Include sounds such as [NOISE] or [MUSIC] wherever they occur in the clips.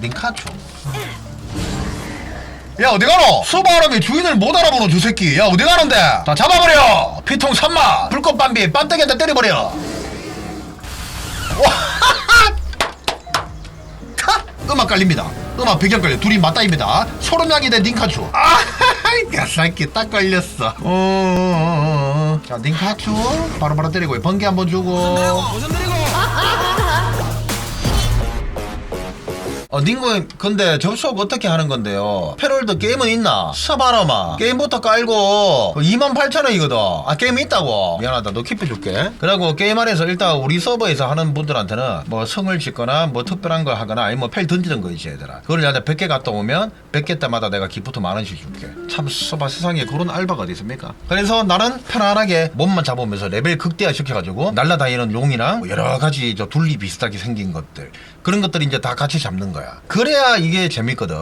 닌카초 야 어디 가노? 수바람이 주인을 못 알아보는 주 새끼. 야 어디 가는데? 다 잡아버려. 피통 삼마. 불꽃 밤비. 빤떡이한테 때려버려. 카! [LAUGHS] 음악 깔립니다. 음악 배경 깔려. 둘이 맞다입니다. 소름양이 된 닌카추 아이 새끼 딱 걸렸어. 어, 어, 어, 어. 자 닌카추 바로바로 때리고 번개 한번 주고 [LAUGHS] 어, 닝고 근데 접속 어떻게 하는 건데요? 패럴드 게임은 있나? 서바라마. 게임부터 깔고 28,000원이거든. 아 게임 있다고. 미안하다. 너 킵해 줄게. 그리고 게임 안에서 일단 우리 서버에서 하는 분들한테는 뭐 성을 짓거나 뭐 특별한 걸 하거나 아니면 뭐펠 던지는 거 있지 얘들아. 그걸 나한테 100개 갔다 오면 100개 때마다 내가 기프트 만 원씩 줄게. 참 서바 세상에 그런 알바가 어디 있습니까? 그래서 나는 편안하게 몸만 잡으면서 레벨 극대화 시켜가지고 날라다니는 용이랑 뭐 여러 가지 저 둘리 비슷하게 생긴 것들. 그런 것들이 이제 다 같이 잡는 거야 그래야 이게 재밌거든.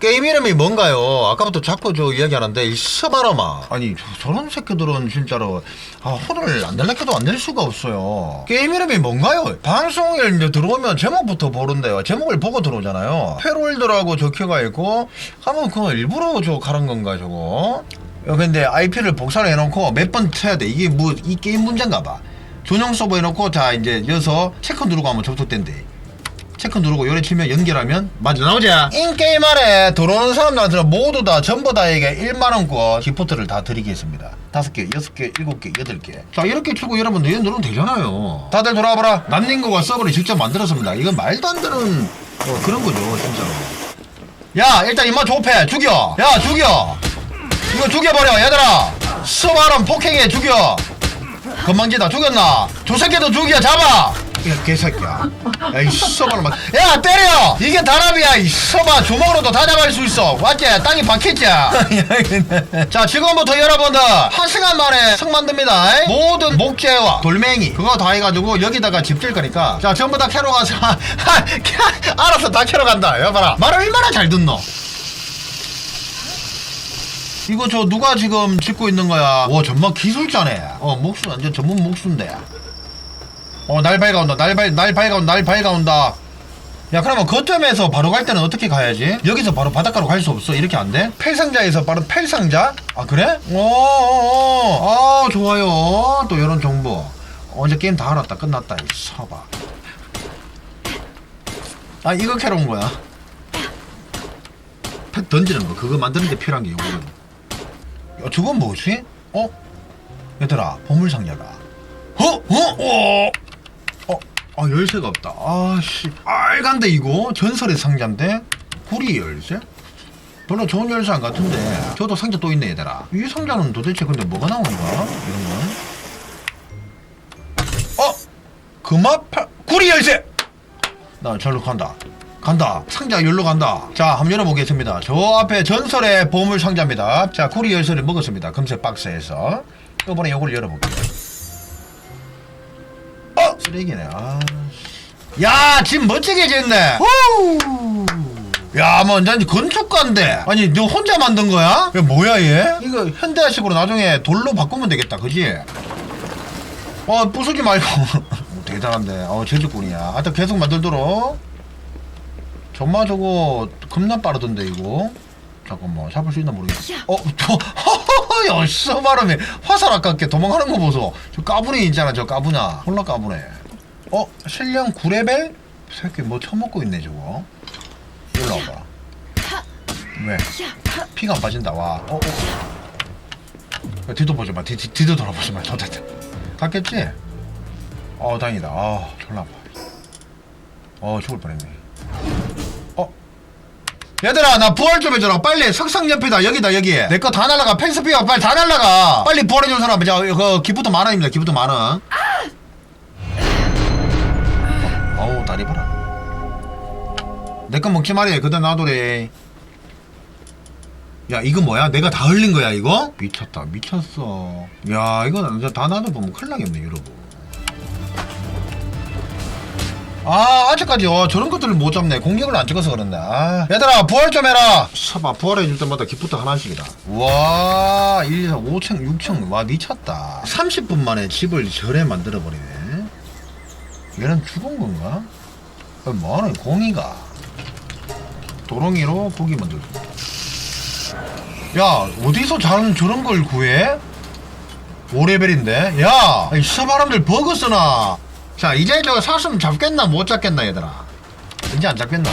게임 이름이 뭔가요? 아까부터 자꾸 저 이야기하는데 이 스바라마. 아니 저, 저런 새끼들은 진짜로 아 혼을 안 낼래켜도 안 낼 수가 없어요. 게임 이름이 뭔가요? 방송에 이제 들어오면 제목부터 보는데요. 제목을 보고 들어오잖아요. 페롤드라고 적혀가 있고 하면 그거 일부러 저 가는 건가 저거? 야, 근데 IP를 복사를 해놓고 몇 번 쳐야 돼. 이게 뭐 이 게임 문제인가 봐. 전용 서버 해놓고 자 이제 여기서 체크 누르고 하면 접속된대 체크 누르고 요래 치면 연결하면 맞아 나오지? 인게임 안에 들어오는 사람들한테는 모두 다 전부 다에게 1만원권 기포트를 다 드리겠습니다 다섯 개, 여섯 개, 일곱 개, 여덟 개. 자, 이렇게 치고 여러분, 얘 누르면 되잖아요. 다들 돌아와봐라. 남닝구가 서버를 직접 만들었습니다. 이건 말도 안 되는, 어, 그런 거죠, 진짜로. 야, 일단 임마 조패, 죽여! 야, 죽여! 이거 죽여버려, 얘들아! 스바람 폭행해, 죽여! 건망지다 죽였나? 저 새끼도 죽여 잡아! 야 개새끼야 야이 서바로 막. 야 때려! 이게 단합이야 이 서바 주먹으로도 다 잡을 수 있어 맞지? 땅이 박혔지? [LAUGHS] 자 지금부터 여러분들 한 시간 만에 성 만듭니다 모든 목재와 돌멩이 그거 다 해가지고 여기다가 집질 거니까 자 전부 다 캐러 가서 [LAUGHS] 알아서 다 캐러 간다 여봐라 말을 얼마나 잘 듣노 이거 저 누가 지금 짓고 있는 거야? 와 정말 기술자네. 어 목수 완전 전문 목수인데. 어날 밝아온다. 날 밝, 날 밝아온다. 날 밝아온다. 야 그러면 거점에서 바로 갈 때는 어떻게 가야지? 여기서 바로 바닷가로 갈 수 없어. 이렇게 안 돼? 펠상자에서 바로 펠상자? 아 그래? 오아 좋아요. 또 이런 정보. 어 이제 게임 다 알았다. 끝났다. 이 사봐. 아 이거 캐러 온 거야. 펫 던지는 거 그거 만드는 데 필요한 게 이거거든. 야, 저건 뭐지? 어? 얘들아, 보물상자다. 어? 어? 어? 어? 아, 열쇠가 없다. 아, 씨. 빨간데, 이거? 전설의 상자인데? 구리 열쇠? 별로 좋은 열쇠 안 같은데. 저도 상자 또 있네, 얘들아. 이 상자는 도대체 근데 뭐가 나오는 거야? 이런 건? 어? 금화팔, 구리 열쇠! 나 절로 간다. 간다. 상자 열로 간다. 자, 한번 열어보겠습니다. 저 앞에 전설의 보물 상자입니다. 자, 구리 열쇠를 먹었습니다. 금색 박스에서. 이번에 요걸 열어볼게요. 어! 쓰레기네. 아. 씨. 야, 집 멋지게 짓네. 후! 야, 뭐, 난 건축가인데. 아니, 너 혼자 만든 거야? 이거 뭐야, 얘? 이거 현대식으로 나중에 돌로 바꾸면 되겠다, 그지? 어, 부수지 말고. [LAUGHS] 대단한데. 어, 제주꾼이야. 하여튼 계속 만들도록. 정말 저거 겁나 빠르던데 이거 잠깐만 잡을 수 있나 모르겠어 어? 저 허허허 써바람에 화살 아깝게 도망가는 거 보소 저 까부네 있잖아 저 까부나 홀라 까부네 어? 실력 9레벨? 새끼 뭐 처먹고 있네 저거. 일로 와봐. 왜? 피가 안 빠진다. 와. 어? 어? 야, 뒤도 보지 마 뒤, 뒤, 뒤도 돌아보지 마. 좋다 갔겠지? 어 다행이다. 아 졸라 아파. 어 죽을 뻔했네. 어? 얘들아 나 부활 좀 해줘라. 빨리 석상 옆에다. 여기다 여기. 내 거 다 날라가. 펜스피어 빨리 다 날라가. 빨리 부활해준 사람. 저그 기부터 만원입니다. 기부터 만원 어, 어우 다리 봐라. 내거 먹지 말이야 그다 놔두래. 야 이거 뭐야? 내가 다 흘린 거야 이거? 미쳤다 미쳤어. 야 이거 다 놔둬보면 큰일 나겠네 여러분 아 아직까지 어, 저런 것들을 못 잡네. 공격을 안 찍어서 그런데. 아. 얘들아 부활 좀 해라. 서봐 부활해줄 때마다 기프트 하나씩이다. 와 1, 2, 4, 5층 6층. 와 미쳤다. 30분 만에 집을 절에 만들어버리네 얘는 죽은 건가? 아, 뭐하는 공이가 도롱이로 고기 만들어줍니다 야 어디서 저런, 저런 걸 구해? 5레벨인데 야! 이 사람들 버그 쓰나 자 이제 저 사슴 잡겠나 못 잡겠나 얘들아 이제 안 잡겠나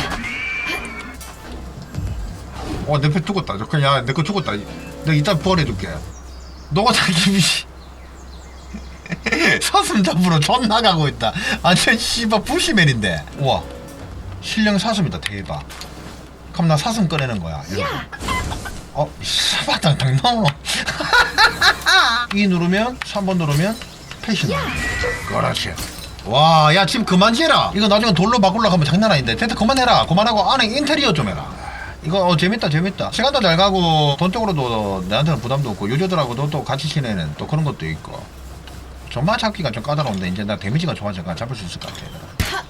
어, 내표 죽었다. 저 그냥 내거 죽었다. 내가 이따 부활해줄게. 너가 자기 사슴 잡으러 존 나 가고 있다. 완전 씨발 부시맨인데. 우와. 신령 사슴이다. 대박. 그럼 나 사슴 꺼내는 거야. 이렇게. 어, 사바당당 넣어. [LAUGHS] 이 누르면 3번 누르면 패시 나와. 그렇지. 와, 야 지금 그만 지라. 이거 나중에 돌로 바꾸려고 하면 장난 아닌데. 됐다 그만해라. 그만하고 안에 인테리어 좀 해라. 이거 어, 재밌다 재밌다 시간도 잘 가고 돈 쪽으로도 나한테는 부담도 없고 유저들하고도 또 같이 지내는 또 그런 것도 있고 정말 잡기가 좀 까다로운데 이제 나 데미지가 좋아져가 잡을 수 있을 것 같아.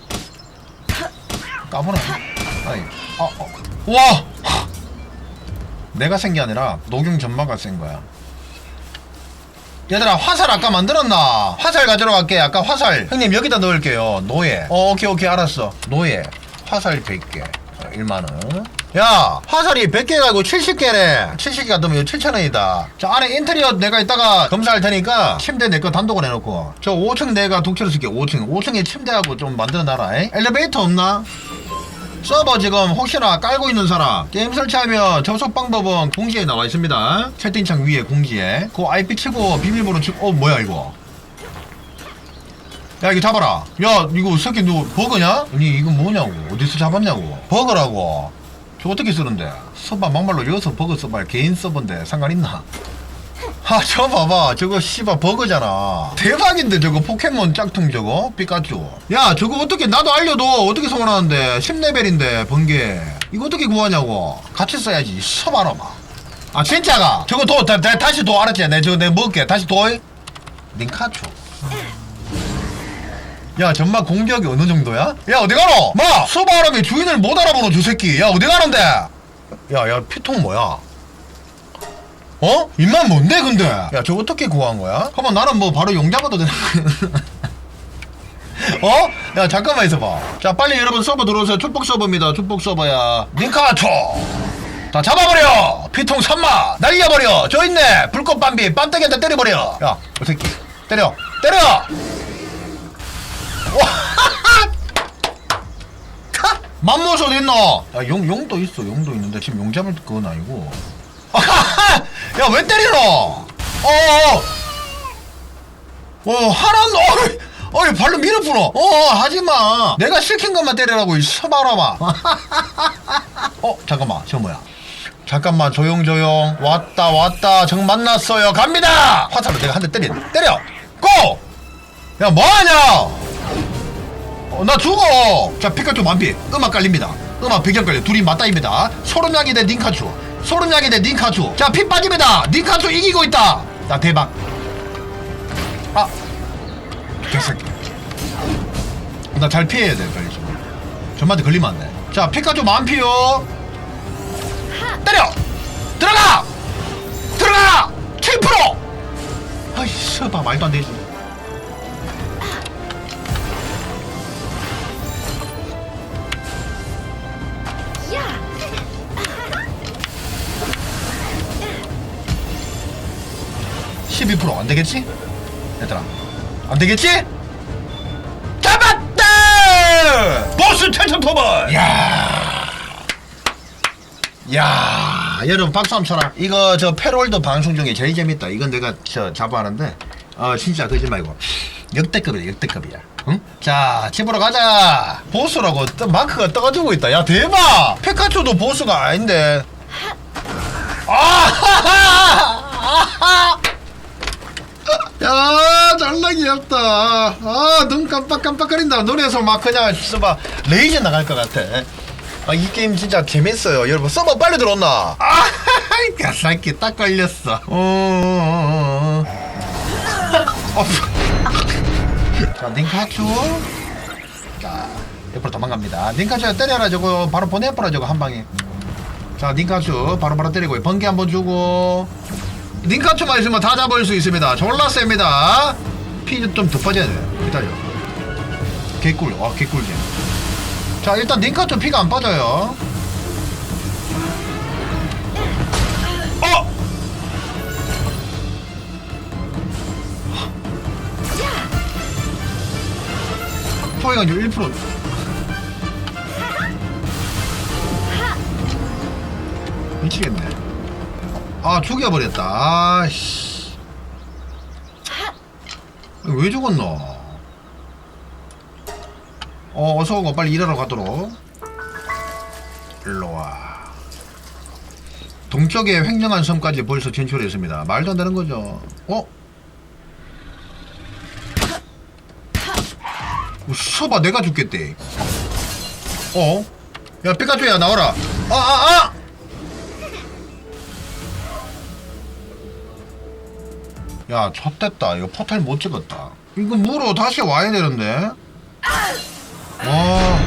까불어. 아이 어, 어. 와! 내가 센 게 아니라 녹용 전마가 센 거야. 얘들아 화살 아까 만들었나? 화살 가지러 갈게. 아까 화살. 형님 여기다 넣을게요. 노예. 어 오케이 오케이. 알았어. 노예. 화살 100개. 1만원 야 화살이 100개가 아니고 70개래 70개가 넘으면 7천원이다. 자 안에 인테리어 내가 이따가 검사할 테니까 침대 내 거 단독으로 해놓고. 저 5층 내가 독채로 쓸게 5층. 5층에 침대하고 좀 만들어놔라 에? 엘리베이터 없나? 서버 지금 혹시나 깔고 있는 사람. 게임 설치하면 접속 방법은 공지에 나와 있습니다. 채팅창 위에 공지에. 그 IP 치고 비밀번호 치고 어 뭐야 이거? 야 이거 잡아라. 야 이거 새끼 너 버그냐? 아니 이거 뭐냐고. 어디서 잡았냐고. 버그라고 저 어떻게 쓰는데? 서버 막말로 여기서 버그 써봐 개인 서버인데 상관 있나? 아 저 봐봐. 저거 씨발 버그잖아. 대박인데 저거 포켓몬 짝퉁 저거? 피카츄. 야 저거 어떻게 나도 알려도 어떻게 소환하는데? 10레벨인데 번개. 이거 어떻게 구하냐고. 같이 써야지. 서봐라 마 아 진짜가? 저거 도 다, 다, 다시 도 알았지? 내 저거 내가 먹을게. 다시 도 링카츄 야 정말 공격이 어느 정도야? 야 어디 가노? 마! 수바람에 주인을 못 알아보는 저 새끼 야 어디 가는데? 야야 피통 뭐야? 어? 입만 뭔데 근데? 야 저거 어떻게 구한 거야? 한번 나는 뭐 바로 용 잡아도 되나? [LAUGHS] 어? 야 잠깐만 있어봐 자 빨리 여러분 서버 들어오세요 축복 서버입니다 축복 서버야 링카초 다 잡아버려 피통 산마 날려버려 저 있네 불꽃 밤비 빤데기한테 때려버려 야이 새끼 때려 때려 맘모스 어디 있노? 야, 용, 용도 있어, 용도 있는데, 지금 용 잡을 그건 아니고. [LAUGHS] 야, 왜 때리노? 어어! 어, 하란, 어이, 어이, 발로 밀어 풀어. 어, 하지 마. 내가 시킨 것만 때리라고, 이 서바라마. [LAUGHS] 어, 잠깐만, 저 뭐야? 잠깐만, 조용, 조용. 왔다, 왔다. 정 만났어요. 갑니다! 화살로 내가 한 대 때린. 때려! 고! 야, 뭐하냐? 어, 나 죽어! 자, 피카츄 만피. 음악 깔립니다. 음악 배경 깔려. 둘이 맞다입니다. 소름양이 대 닌카츄. 소름양이 대 닌카츄. 자, 피 빠집니다. 닌카츄 이기고 있다. 나 대박. 아. 개새끼. 나 잘 피해야 돼, 빨리 좀. 저한테 걸리면 안 돼. 자, 피카츄 만피요. 때려! 들어가! 들어가! 7%! 아이, 서봐, 말도 안 되지. 12%안 되겠지? 얘들아 안 되겠지? 잡았다! 보스 텐션 터벌! 야. 야, 여러분 박수 한번 쳐라. 이거 저 패롤드 방송 중에 제일 재밌다. 이건 내가 저 자부하는데 어 진짜 그지 말고 역대급이야 역대급이야. 응? 자 집으로 가자. 보스라고 떠- 마크가 떠가지고 있다. 야 대박. 피카츄도 보스가 아닌데. 아하하! [LAUGHS] 야 잘나 귀엽다. 아눈 깜빡깜빡거린다. 눈에서 막 그냥 써봐. 레이저 나갈 것 같아. 아 이 게임 진짜 재밌어요. 여러분 서버 빨리 들어온나 아이 가사키 딱 걸렸어. 어, 어, 어, 어. 자 닌카츄 자 옆으로 도망갑니다. 닌카츄 때려라 저거. 바로 보내버려 저거 한 방에. 자 닌카츄 바로바로 때리고 번개 한번 주고 링카초만 있으면 다 잡을 수 있습니다. 졸라 셉니다. 피좀 덮어져야 돼. 기다려. 개꿀. 와, 개꿀잼. 자, 일단 링카초 피가 안 빠져요. 어! 포획은 1%. 미치겠네. 아 죽여버렸다. 아씨. 왜 죽었노? 어 어서 오고 빨리 일하러 가도록. 일로와. 동쪽의 횡령한 섬까지 벌써 진출했습니다. 말도 안 되는 거죠. 어? 어, 서봐 내가 죽겠대. 어? 야 피카츄야 나와라. 아아아 야 좆됐다. 이거 포탈 못 찍었다. 이거 무로 다시 와야 되는데. 와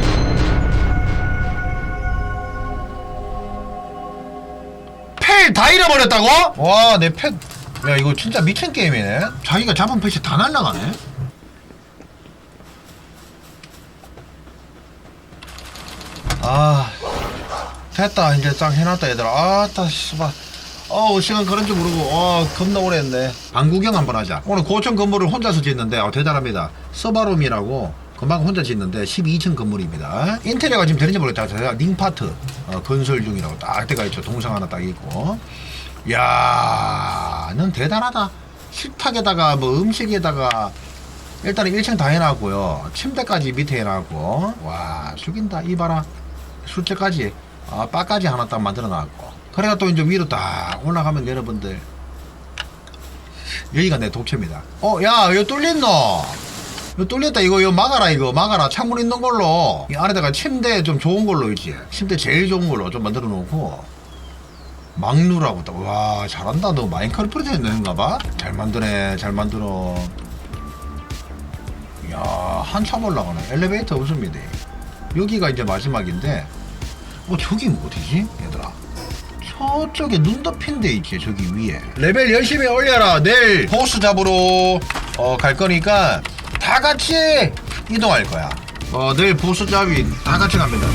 펠 다 잃어버렸다고? 와 내 펫 야 이거 진짜 미친 게임이네. 자기가 잡은 펫이 다 날라가네. 아. 됐다. 이제 딱 해놨다 얘들아. 아따 씨발 어우 시간 그런 줄 모르고 어 겁나 오래 했네. 방 구경 한번 하자. 오늘 고층 건물을 혼자서 짓는데 어, 대단합니다. 서바롬이라고 금방 혼자 짓는데 12층 건물입니다. 인테리어가 지금 되는지 모르겠다. 제가 닝파트 어, 건설 중이라고 딱 때가 있죠. 동상 하나 딱 있고. 야넌 대단하다. 식탁에다가 뭐 음식에다가 일단은 1층 다 해놨고요. 침대까지 밑에 해놨고. 와 죽인다. 이봐라. 술째까지. 아 바까지 하나 딱 만들어 놨고 그래가 또 이제 위로 딱 올라가면 여러분들 여기가 내 독채입니다. 어 야 이거 뚫렸노? 이거 뚫렸다. 이거 이거 막아라 이거. 막아라. 창문 있는 걸로. 이 안에다가 침대 좀 좋은 걸로 있지 침대 제일 좋은 걸로 좀 만들어 놓고. 막누라고 또와 잘한다. 너 마인크래프트 했는가 봐 잘 만드네 잘 만들어. 야 한참 올라가네. 엘리베이터 없습니다 여기가 이제 마지막인데. 어 저기 뭐 어디지? 얘들아 저쪽에 눈 덮인 데 있지 저기 위에. 레벨 열심히 올려라 내일. 보스 잡으러 어, 갈 거니까 다 같이 이동할 거야. 어 내일 보스 잡이 다 같이 갑니다